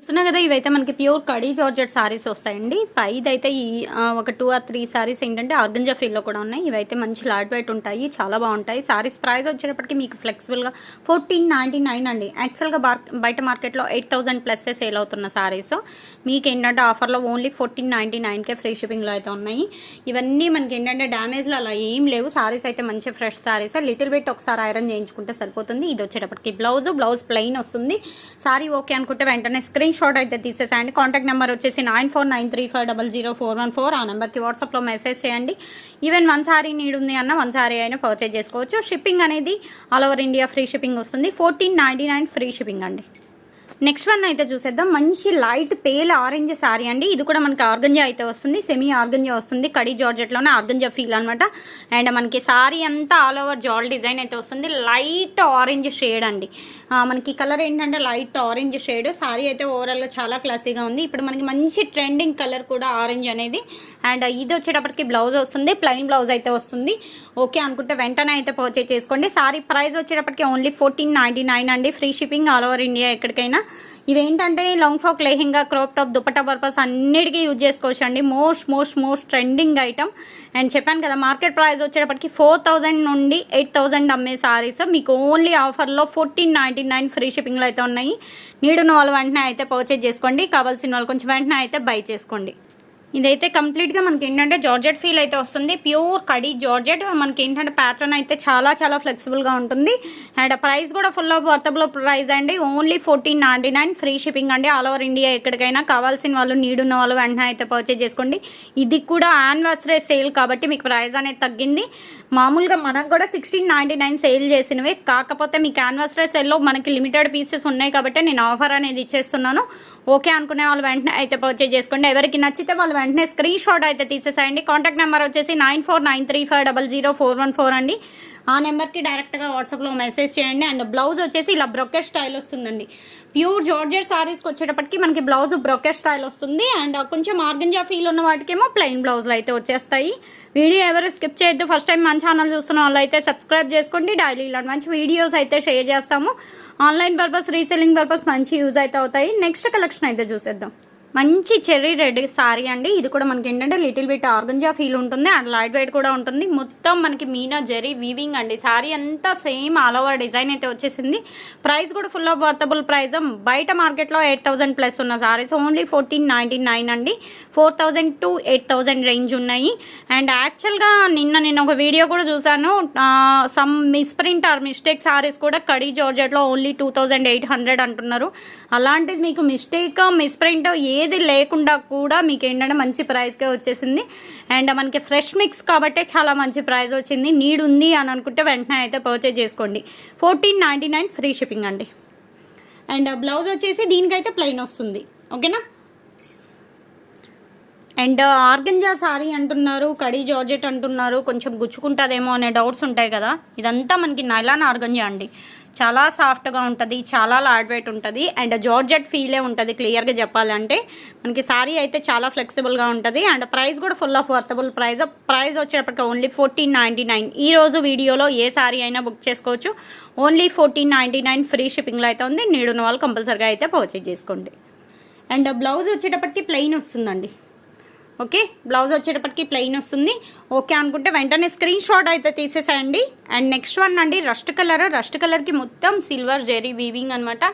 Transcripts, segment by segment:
చూస్తున్నా కదా ఇవైతే మనకి ప్యూర్ కడీ జార్జెట్ సారీస్ వస్తాయండి. పైదైతే ఈ ఒక టూ ఆర్ త్రీ సారీస్ ఏంటంటే ఆర్గంజా ఫీల్లో కూడా ఉన్నాయి. ఇవైతే మంచి లాడ్ వెయిట్ ఉంటాయి చాలా బాగుంటాయి. సారీస్ ప్రైస్ వచ్చేటప్పటికి మీకు ఫ్లెక్సిబుల్గా ఫోర్టీన్ నైంటీ నైన్ అండి. యాక్చువల్గా బార్ బయట మార్కెట్లో ఎయిట్ థౌసండ్ ప్లస్ సేల్ అవుతున్న సారీస్ మీకు ఏంటంటే ఆఫర్లో ఓన్లీ ఫోర్టీన్ నైంటీ నైన్కే ఫ్రీ షిప్పింగ్లో అయితే ఉన్నాయి. ఇవన్నీ మనకి ఏంటంటే డ్యామేజ్లు అలా ఏం లేవు. సారీస్ అయితే మంచి ఫ్రెష్ సారీస్ లిటిల్ బిట్ ఒకసారి ఐరన్ చేయించుకుంటే సరిపోతుంది. ఇది వచ్చేటప్పటికి బ్లౌజ్ బ్లౌజ్ ప్లెయిన్ వస్తుంది. సారీ ఓకే అనుకుంటే వెంటనే స్క్రీన్ షాట్ అయితే తీసేసేయండి. కాంటాక్ట్ నెంబర్ వచ్చేసి nine four nine three five double zero four one four ఆ నెంబర్కి వాట్సాప్లో మెసేజ్ చేయండి. ఈవెన్ వన్ సారీ నీడ్ ఉంది అన్న వన్ సారీ అయినా పర్చేజ్ చేసుకోవచ్చు. షిప్పింగ్ అనేది all over India free shipping వస్తుంది. Fourteen ninety nine free shipping అండి. నెక్స్ట్ వన్ అయితే చూసేద్దాం. మంచి లైట్ పేల్ ఆరెంజ్ శారీ అండి. ఇది కూడా మనకి ఆర్గంజా అయితే వస్తుంది. సెమీ ఆర్గంజా వస్తుంది. కడి జార్జెట్లోనే ఆర్గంజా ఫీల్ అనమాట అండ్ మనకి శారీ అంతా ఆల్ ఓవర్ జాల్ డిజైన్ అయితే వస్తుంది. లైట్ ఆరెంజ్ షేడ్ అండి. మనకి కలర్ ఏంటంటే లైట్ ఆరెంజ్ షేడ్. శారీ అయితే ఓవరాల్గా చాలా క్లాసీగా ఉంది. ఇప్పుడు మనకి మంచి ట్రెండింగ్ కలర్ కూడా ఆరెంజ్ అనేది. అండ్ ఇది వచ్చేటప్పటికి బ్లౌజ్ వస్తుంది. ప్లెయిన్ బ్లౌజ్ అయితే వస్తుంది. ఓకే అనుకుంటే వెంటనే అయితే పర్చేజ్ చేసుకోండి. సారీ ప్రైస్ వచ్చేటప్పటికి ఓన్లీ ఫోర్టీన్ నైంటీ నైన్ అండి. Free shipping all over India ఎక్కడికైనా. ఇవేంటంటే long frock lehenga crop top dupatta purpose అన్నిటికీ యూజ్ చేసుకోవచ్చు అండి most most most trending item and చెప్పాను కదా మార్కెట్ ప్రైస్ వచ్చేటప్పటికి ఫోర్ థౌజండ్ నుండి ఎయిట్ థౌజండ్ అమ్మే సారీస్ మీకు ఓన్లీ ఆఫర్లో ఫోర్టీన్ నైంటీ నైన్ ఫ్రీ షిప్పింగ్లో అయితే ఉన్నాయి. నీడున్న వాళ్ళు వెంటనే అయితే పర్చేజ్ చేసుకోండి. కావాల్సిన వాళ్ళు కొంచెం వెంటనే అయితే బై చేసుకోండి. ఇదైతే కంప్లీట్గా మనకి ఏంటంటే జార్జెట్ ఫీల్ అయితే వస్తుంది. ప్యూర్ కడీ జార్జెట్. మనకి ఏంటంటే ప్యాటర్న్ అయితే చాలా చాలా ఫ్లెక్సిబుల్గా ఉంటుంది. అండ్ ప్రైస్ కూడా ఫుల్ ఆఫ్ వర్తబుల్ ప్రైస్ అండి. Only fourteen ninety nine. Free shipping అండి. ఆల్ ఓవర్ ఇండియా ఎక్కడికైనా కావాల్సిన వాళ్ళు నీడ్ ఉన్న వాళ్ళు వెంటనే అయితే పర్చేజ్ చేసుకోండి. ఇది కూడా యానివర్సరీ సేల్ కాబట్టి మీకు ప్రైస్ అనేది తగ్గింది. మామూలుగా మనకు కూడా సిక్స్టీన్ నైంటీ నైన్ సేల్ చేసినవి. కాకపోతే మీకు యానివర్సరీ సేల్లో మనకి లిమిటెడ్ పీసెస్ ఉన్నాయి కాబట్టి నేను ఆఫర్ అనేది ఇచ్చేస్తున్నాను. ఓకే అనుకునే వాళ్ళు వెంటనే అయితే పర్చేజ్ చేసుకోండి. ఎవరికి నచ్చితే వాళ్ళు వెంటనే స్క్రీన్ షాట్ అయితే తీసేసేయండి. కాంటాక్ట్ నెంబర్ వచ్చేసి nine four nine three five double zero four one four అండి. ఆ నెంబర్కి డైరెక్ట్గా వాట్సాప్లో మెసేజ్ చేయండి. అండ్ బ్లౌజ్ వచ్చేసి ఇలా బ్రొకెట్ స్టైల్ వస్తుందండి. ప్యూర్ జార్జెట్ శారీస్కి వచ్చేటప్పటికి మనకి బ్లౌజ్ బ్రొకెట్ స్టైల్ వస్తుంది. అండ్ uh, కొంచెం ఆర్గంజా ఫీల్ ఉన్న వాటికేమో ప్లెయిన్ బ్లౌజ్లు అయితే వచ్చేస్తాయి. వీడియో ఎవరు స్కిప్ చేయొద్దు. ఫస్ట్ టైం మన ఛానల్ చూస్తున్న వాళ్ళు అయితే సబ్స్క్రైబ్ చేసుకోండి. డైలీ ఇలాంటి మంచి వీడియోస్ అయితే షేర్ చేస్తాము. ఆన్లైన్ పర్పస్ రీసెల్లింగ్ పర్పస్ మంచి యూజ్ అయితే అవుతాయి. నెక్స్ట్ కలెక్షన్ అయితే చూసేద్దాం. మంచి చెర్రీ రెడ్ సారీ అండి. ఇది కూడా మనకి ఏంటంటే లిటిల్ బిట్ ఆర్గంజా ఫీల్ ఉంటుంది. అండ్ లైట్ వెయిట్ కూడా ఉంటుంది. మొత్తం మనకి మీనా జెరీ వీవింగ్ అండి. సారీ అంతా సేమ్ ఆల్ ఓవర్ డిజైన్ అయితే వచ్చేసింది. ప్రైస్ కూడా ఫుల్ ఆఫ్ వర్తబుల్ ప్రైస్. బయట మార్కెట్లో ఎయిట్ థౌసండ్ ప్లస్ ఉన్న saris. Only fourteen ninety nine అండి. Four thousand to eight thousand range ఉన్నాయి. అండ్ యాక్చువల్గా నిన్న నేను ఒక వీడియో కూడా చూశాను. Some misprint or mistake saris కూడా khadi జార్జెట్లో only two thousand eight hundred అంటున్నారు. అలాంటిది మీకు మిస్టేక్ మిస్ప్రింట్ ఏది లేకుండా కూడా మీకు ఏంటంటే మంచి ప్రైస్కే వచ్చేసింది. అండ్ మనకి ఫ్రెష్ మిక్స్ కాబట్టి చాలా మంచి ప్రైస్ వచ్చింది. నీడ్ ఉంది అని అనుకుంటే వెంటనే అయితే పర్చేజ్ చేసుకోండి. Fourteen ninety nine free shipping అండి. అండ్ బ్లౌజ్ వచ్చేసి దీనికైతే ప్లెయిన్ వస్తుంది. ఓకేనా? అండ్ ఆర్గంజా సారీ అంటున్నారు కడీ జార్జెట్ అంటున్నారు కొంచెం గుచ్చుకుంటుందేమో అనే డౌట్స్ ఉంటాయి కదా. ఇదంతా మనకి నైలాన్ ఆర్గంజా అండి. చాలా సాఫ్ట్గా ఉంటుంది చాలా లాడ్ వెయిట్ ఉంటుంది అండ్ జార్జెట్ ఫీలే ఉంటుంది క్లియర్గా చెప్పాలంటే. మనకి శారీ అయితే చాలా ఫ్లెక్సిబుల్గా ఉంటుంది అండ్ ప్రైస్ కూడా full of worthable price. Price వచ్చేటప్పటికి ఓన్లీ ఫోర్టీన్ నైంటీ నైన్. ఈ రోజు వీడియోలో ఏ శారీ అయినా బుక్ చేసుకోవచ్చు. Only fourteen ninety nine free షిప్పింగ్లో అయితే ఉంది. నీడున్న వాళ్ళు కంపల్సరీగా అయితే పర్చేజ్ చేసుకోండి. అండ్ బ్లౌజ్ వచ్చేటప్పటికి ప్లెయిన్ వస్తుందండి. ఓకే? బ్లౌజ్ వచ్చేటప్పటికి ప్లెయిన్ వస్తుంది. ఓకే అనుకుంటే వెంటనే స్క్రీన్ షాట్ అయితే తీసేసేయండి. అండ్ నెక్స్ట్ వన్ అండి రస్ట్ కలర్ రస్ట్ కలర్కి మొత్తం సిల్వర్ జెరీ వీవింగ్ అనమాట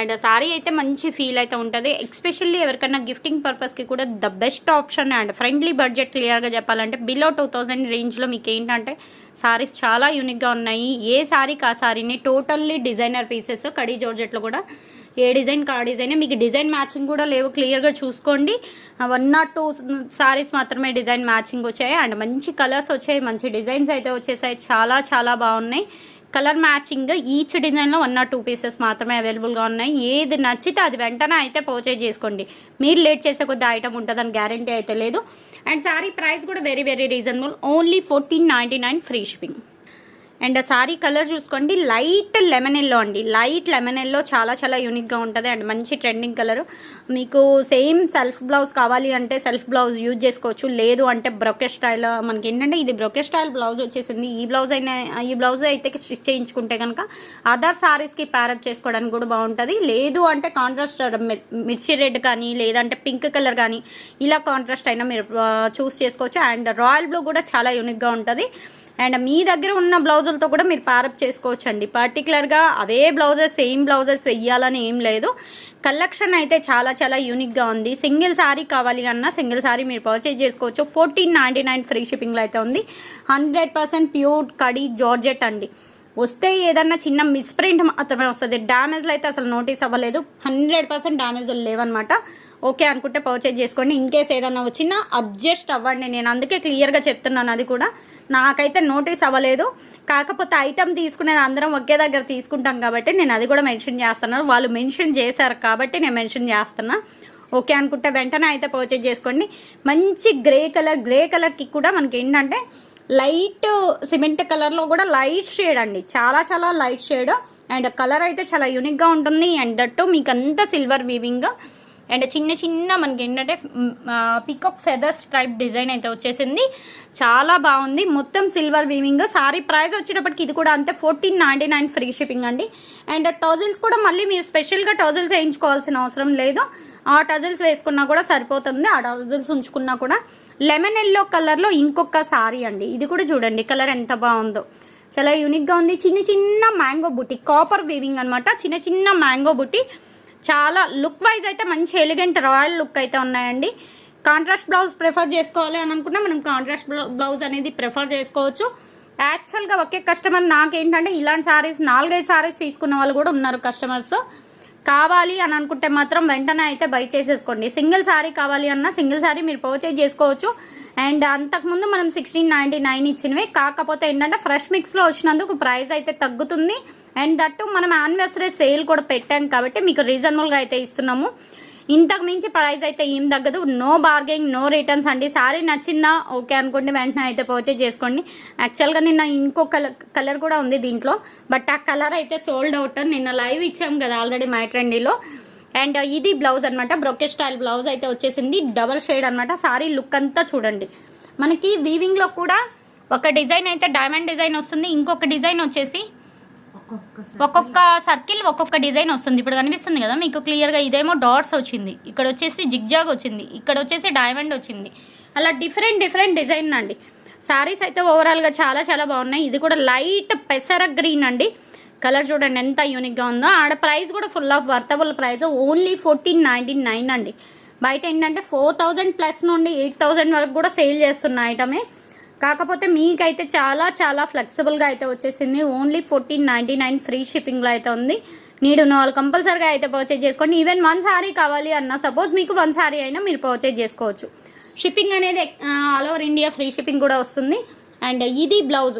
అండ్ సారీ అయితే మంచి ఫీల్ అయితే ఉంటుంది. ఎక్స్పెషల్లీ ఎవరికైనా గిఫ్టింగ్ పర్పస్కి కూడా the best option and friendly budget క్లియర్గా చెప్పాలంటే బిలో టూ థౌజండ్ రేంజ్లో మీకు ఏంటంటే సారీస్ చాలా యూనిక్గా ఉన్నాయి. ఏ సారీకి ఆ సారీని టోటల్లీ డిజైనర్ పీసెస్ కడీ జోర్జెట్లో కూడా ఏ డిజైన్ కా డిజైన్ మీకు డిజైన్ మ్యాచింగ్ కూడా లేవు క్లియర్గా చూసుకోండి. వన్ నాట్ టూ సారీస్ మాత్రమే డిజైన్ మ్యాచింగ్ వచ్చాయి. అండ్ మంచి కలర్స్ వచ్చాయి మంచి డిజైన్స్ అయితే వచ్చేసాయి. చాలా చాలా బాగున్నాయి. కలర్ మ్యాచింగ్ ఈచ్ డిజైన్లో వన్ నాట్ టూ పీసెస్ మాత్రమే అవైలబుల్గా ఉన్నాయి. ఏది నచ్చితే అది వెంటనే అయితే పర్చేజ్ చేసుకోండి. మీరు లేట్ చేసే కొద్ది ఐటమ్ ఉంటుందని గ్యారంటీ అయితే లేదు. అండ్ సారీ ప్రైస్ కూడా very very reasonable only fourteen ninety nine free shipping and sari colour చూసుకోండి లైట్ లెమన్ ఎల్లో అండి. లైట్ లెమన్ ఎల్లో చాలా చాలా యూనిక్గా ఉంటుంది అండ్ మంచి ట్రెండింగ్ కలర్. మీకు సేమ్ సెల్ఫ్ బ్లౌజ్ కావాలి అంటే సెల్ఫ్ బ్లౌజ్ యూజ్ చేసుకోవచ్చు. లేదు అంటే బ్రొకెట్ స్టైల్ మనకి ఏంటంటే ఇది బ్రొకెట్ స్టైల్ బ్లౌజ్ వచ్చేసింది. ఈ బ్లౌజ్ అయినా ఈ బ్లౌజ్ అయితే స్టిచ్ చేయించుకుంటే కనుక అదర్ సారీస్కి ప్యారప్ చేసుకోవడానికి కూడా బాగుంటుంది. లేదు అంటే కాంట్రాస్ట్ మిర్చి రెడ్ కానీ లేదంటే పింక్ కలర్ కానీ ఇలా కాంట్రాస్ట్ అయినా మీరు చూస్ చేసుకోవచ్చు. అండ్ రాయల్ బ్లూ కూడా చాలా యూనిక్గా ఉంటుంది. అండ్ మీ దగ్గర ఉన్న బ్లౌజులతో కూడా మీరు ప్యారప్ చేసుకోవచ్చు అండి పర్టికులర్గా అవే బ్లౌజెస్ సేమ్ బ్లౌజెస్ వెయ్యాలని ఏం లేదు. కలెక్షన్ అయితే చాలా చాలా యూనిక్గా ఉంది. సింగిల్ శారీ కావాలి అన్నా సింగిల్ శారీ మీరు పర్చేజ్ చేసుకోవచ్చు. ఫోర్టీన్ నైంటీ నైన్ ఫ్రీ షిప్పింగ్లో అయితే ఉంది. హండ్రెడ్ పర్సెంట్ ప్యూర్ కడి జార్జెట్ అండి. వస్తే ఏదన్నా చిన్న మిస్ప్రింట్ మాత్రమే వస్తుంది. డ్యామేజ్లు అయితే అసలు నోటీస్ అవ్వలేదు. హండ్రెడ్ పర్సెంట్ డ్యామేజ్లు లేవన్నమాట. ఓకే అనుకుంటే పర్చేజ్ చేసుకోండి. ఇన్ కేస్ ఏదన్నా వచ్చినా అడ్జస్ట్ అవ్వండి. నేను అందుకే క్లియర్గా చెప్తున్నాను అది కూడా. నాకైతే నోటీస్ అవ్వలేదు. కాకపోతే ఐటమ్ తీసుకునేది అందరం ఒకే దగ్గర తీసుకుంటాం కాబట్టి నేను అది కూడా మెన్షన్ చేస్తున్నాను వాళ్ళు మెన్షన్ చేశారు కాబట్టి నేను మెన్షన్ చేస్తున్నా. ఓకే అనుకుంటే వెంటనే అయితే పర్చేజ్ చేసుకోండి. మంచి గ్రే కలర్ గ్రే కలర్కి కూడా మనకి ఏంటంటే లైట్ సిమెంట్ కలర్లో కూడా లైట్ షేడ్ అండి. చాలా చాలా లైట్ షేడ్ అండ్ కలర్ అయితే చాలా యూనిక్గా ఉంటుంది. అండ్ దట్టు మీకు అంతా సిల్వర్ వీవింగ్ అండ్ చిన్న చిన్న మనకి ఏంటంటే పికప్ ఫెదర్స్ టైప్ డిజైన్ అయితే వచ్చేసింది. చాలా బాగుంది. మొత్తం సిల్వర్ వీవింగ్ సారీ ప్రైస్ వచ్చేటప్పటికి ఇది కూడా అంతే fourteen ninety nine free shipping అండి. అండ్ టజిల్స్ కూడా మళ్ళీ మీరు స్పెషల్గా టజిల్స్ వేయించుకోవాల్సిన అవసరం లేదు. ఆ టజిల్స్ వేసుకున్నా కూడా సరిపోతుంది. ఆ టజిల్స్ ఉంచుకున్నా కూడా. లెమన్ ఎల్లో కలర్లో ఇంకొక సారీ అండి. ఇది కూడా చూడండి కలర్ ఎంత బాగుందో. చాలా యూనిక్గా ఉంది. చిన్న చిన్న మ్యాంగో బుట్టి కాపర్ వీవింగ్ అనమాట చిన్న చిన్న మ్యాంగో బుట్టి చాలా లుక్ వైజ్ అయితే మంచి ఎలిగెంట్ రాయల్ లుక్ అయితే ఉన్నాయండి. కాంట్రాస్ట్ బ్లౌజ్ ప్రిఫర్ చేసుకోవాలి అని అనుకుంటే మనం కాంట్రాస్ట్ బ్లౌజ్ అనేది ప్రిఫర్ చేసుకోవచ్చు. యాక్చువల్గా ఒకే కస్టమర్ నాకేంటంటే ఇలాంటి శారీస్ నాలుగైదు శారీస్ తీసుకున్న వాళ్ళు కూడా ఉన్నారు కస్టమర్స్ కావాలి అని అనుకుంటే మాత్రం వెంటనే అయితే బై చేసేసుకోండి. సింగిల్ శారీ కావాలి అన్న సింగిల్ శారీ మీరు పర్చేజ్ చేసుకోవచ్చు. అండ్ అంతకుముందు మనం సిక్స్టీన్ నైంటీ నైన్ ఇచ్చినవి. కాకపోతే ఏంటంటే ఫ్రెష్ మిక్స్లో వచ్చినందుకు ప్రైస్ అయితే తగ్గుతుంది. అండ్ దట్టు మనం యానివర్సరీ సేల్ కూడా పెట్టాం కాబట్టి మీకు రీజనబుల్గా అయితే ఇస్తున్నాము. ఇంతకు మించి ప్రైస్ అయితే ఏం తగ్గదు. నో బార్గెయింగ్ నో రిటర్న్స్ అండి. సారీ నచ్చిందా? ఓకే అనుకుంటే వెంటనే అయితే పర్చేజ్ చేసుకోండి. యాక్చువల్గా నిన్న ఇంకో కలర్ కలర్ కూడా ఉంది దీంట్లో. బట్ ఆ కలర్ అయితే సోల్డ్ అవుట్ నిన్న లైవ్ ఇచ్చాం కదా ఆల్రెడీ మై ట్రెండీలో అండ్ ఇది బ్లౌజ్ అనమాట బ్రొకే స్టైల్ బ్లౌజ్ అయితే వచ్చేసింది. డబల్ షేడ్ అనమాట సారీ లుక్ అంతా చూడండి. మనకి వీవింగ్లో కూడా ఒక డిజైన్ అయితే డైమండ్ డిజైన్ వస్తుంది. ఇంకొక డిజైన్ వచ్చేసి ఒక్కొక్క సర్కిల్ ఒక్కొక్క డిజైన్ వస్తుంది. ఇప్పుడు కనిపిస్తుంది కదా మీకు క్లియర్గా ఇదేమో డాట్స్ వచ్చింది. ఇక్కడ వచ్చేసి జిగ్జాగ్ వచ్చింది. ఇక్కడ వచ్చేసి డైమండ్ వచ్చింది. అలా డిఫరెంట్ డిఫరెంట్ డిజైన్ అండి. సారీస్ అయితే ఓవరాల్గా చాలా చాలా బాగున్నాయి. ఇది కూడా లైట్ పెసర గ్రీన్ అండి. కలర్ చూడండి ఎంత యూనిక్గా ఉందో. ఆడ ప్రైస్ కూడా full of worthable price only fourteen ninety nine అండి. బయట ఏంటంటే ఫోర్ థౌజండ్ ప్లస్ నుండి ఎయిట్ థౌజండ్ వరకు కూడా సేల్ చేస్తున్న ఐటమే కాకపోతే మీకైతే చాలా చాలా ఫ్లెక్సిబుల్గా అయితే వచ్చేసింది. Only fourteen ninety nine free షిప్పింగ్లో అయితే ఉంది. నీడు వాళ్ళు కంపల్సరీగా అయితే పర్చేజ్ చేసుకోండి. ఈవెన్ వన్ సారీ కావాలి అన్న సపోజ్ మీకు వన్ సారీ అయినా మీరు పర్చేజ్ చేసుకోవచ్చు. షిప్పింగ్ అనేది all over India free shipping కూడా వస్తుంది. అండ్ ఇది బ్లౌజ్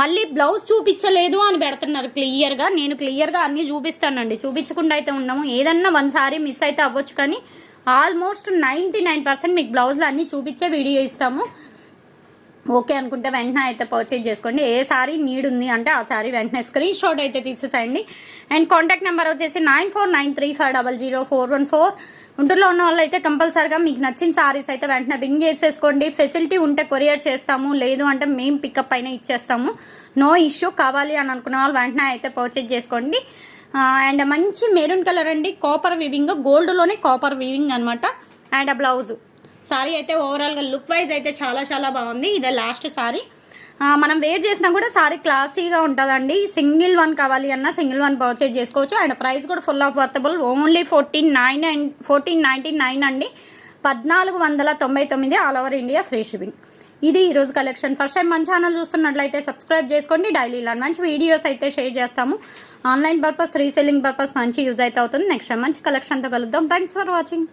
మళ్ళీ బ్లౌజ్ చూపించలేదు అని పెడుతున్నారు క్లియర్గా నేను క్లియర్గా అన్నీ చూపిస్తానండి. చూపించకుండా అయితే ఉన్నాము ఏదన్నా వన్ సారీ మిస్ అయితే అవ్వచ్చు కానీ ఆల్మోస్ట్ నైంటీ నైన్ పర్సెంట్ మీకు బ్లౌజ్లు అన్నీ చూపించే వీడియో ఇస్తాము. ఓకే అనుకుంటే వెంటనే అయితే పర్చేజ్ చేసుకోండి. ఏ సారీ నీడ్ ఉంది అంటే ఆ సారీ వెంటనే స్క్రీన్ షాట్ అయితే తీసేసేయండి. అండ్ కాంటాక్ట్ నెంబర్ వచ్చేసి nine four nine three five double zero four one four గుంటూరులో ఉన్న వాళ్ళు అయితే కంపల్సరీగా మీకు నచ్చిన సారీస్ అయితే వెంటనే బింగ్ చేసేసుకోండి. ఫెసిలిటీ ఉంటే కొరియర్ చేస్తాము. లేదు అంటే మేము పికప్ అయినా ఇచ్చేస్తాము. నో ఇష్యూ కావాలి అని అనుకున్న వాళ్ళు వెంటనే అయితే పర్చేజ్ చేసుకోండి. అండ్ మంచి మెరూన్ కలర్ అండి. కాపర్ వీవింగ్ గోల్డ్లోనే కాపర్ వీవింగ్ అనమాట అండ్ ఆ బ్లౌజ్ సారీ అయితే ఓవరాల్గా లుక్ వైజ్ అయితే చాలా చాలా బాగుంది. ఇదే లాస్ట్ సారీ. మనం వేర్ చేసినా కూడా సారీ క్లాసీగా ఉంటుందండి. సింగిల్ వన్ కావాలి అన్నా సింగిల్ వన్ పర్చేజ్ చేసుకోవచ్చు. అండ్ ప్రైస్ కూడా full of worthable only fourteen nine and fourteen ninety nine అండి. పద్నాలుగు వందల తొంభై తొమ్మిది all over India free shipping ఇది ఈరోజు కలెక్షన్ ఫస్ట్ టైం మన ఛానల్ చూస్తున్నట్లయితే సబ్స్క్రైబ్ చేసుకోండి. డైలీ ఇలా మంచి వీడియోస్ అయితే షేర్ చేస్తాము. ఆన్లైన్ పర్పస్ రీసెల్లింగ్ పర్పస్ మంచి యూజ్ అయితే అవుతుంది. నెక్స్ట్ టైం మంచి కలెక్షన్తో కలుద్దాం. Thanks for watching